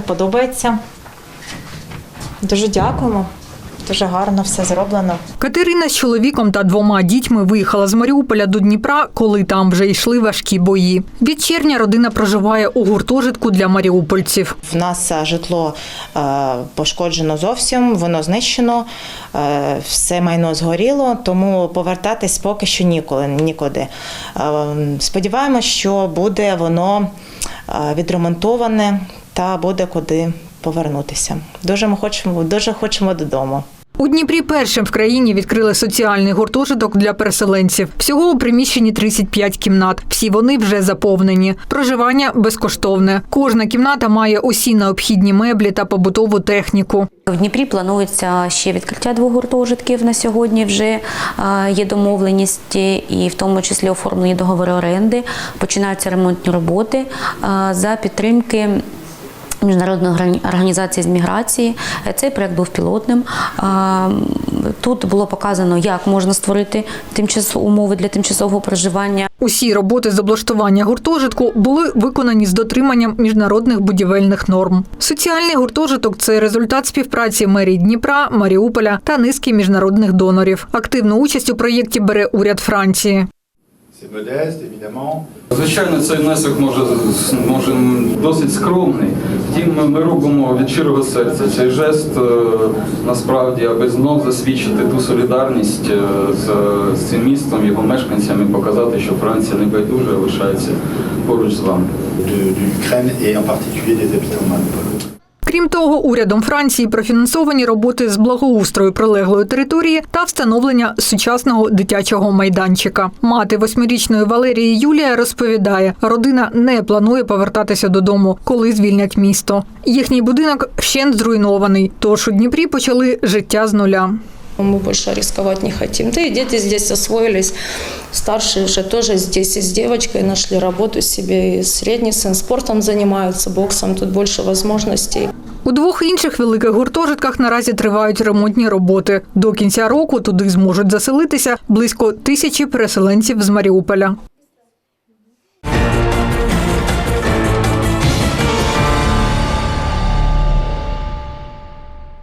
Подобається. Дуже дякуємо. Дуже гарно все зроблено. Катерина з чоловіком та двома дітьми виїхала з Маріуполя до Дніпра, коли там вже йшли важкі бої. Від червня родина проживає у гуртожитку для маріупольців. В нас е, житло е, пошкоджено зовсім, воно знищено, е, все майно згоріло, тому повертатись поки що ніколи нікуди. Е, Сподіваємось, що буде воно е, відремонтоване та буде куди повернутися. Дуже ми хочемо, дуже хочемо додому. У Дніпрі першим в країні відкрили соціальний гуртожиток для переселенців. Всього у приміщенні 35 кімнат. Всі вони вже заповнені. Проживання безкоштовне. Кожна кімната має усі необхідні меблі та побутову техніку. В Дніпрі планується ще відкриття двох гуртожитків на сьогодні. Вже є домовленість, і в тому числі оформлені договори оренди. Починаються ремонтні роботи за підтримки. Міжнародної органі- організації з міграції Е, цей проект був пілотним. Тут було показано, як можна створити тимчасові умови для тимчасового проживання. Усі роботи з облаштування гуртожитку були виконані з дотриманням міжнародних будівельних норм. Соціальний гуртожиток це результат співпраці мерії Дніпра, Маріуполя та низки міжнародних донорів. Активну участь у проєкті бере уряд Франції. Звичайно, цей внесок може, може досить скромний. Втім, ми, ми робимо від щирого серця цей жест е, насправді, аби знов засвідчити ту солідарність е, з, з цим містом, його мешканцями, показати, що Франція не байдуже лишається поруч з вами. Крім того, урядом Франції профінансовані роботи з благоустрою прилеглої території та встановлення сучасного дитячого майданчика. Мати восьмирічної Валерії Юлія розповідає, родина не планує повертатися додому, коли звільнять місто. Їхній будинок вщент зруйнований. Тож у Дніпрі почали життя з нуля. Мы больше рисковать не хотим. Да и дети здесь освоились. Старшие уже тоже здесь и с девочкой нашли работу себе. И средний сын спортом занимается, боксом. Тут больше возможностей. У двох інших великих гуртожитках наразі тривають ремонтні роботи. До кінця року туди зможуть заселитися близько тисячі переселенців з Маріуполя.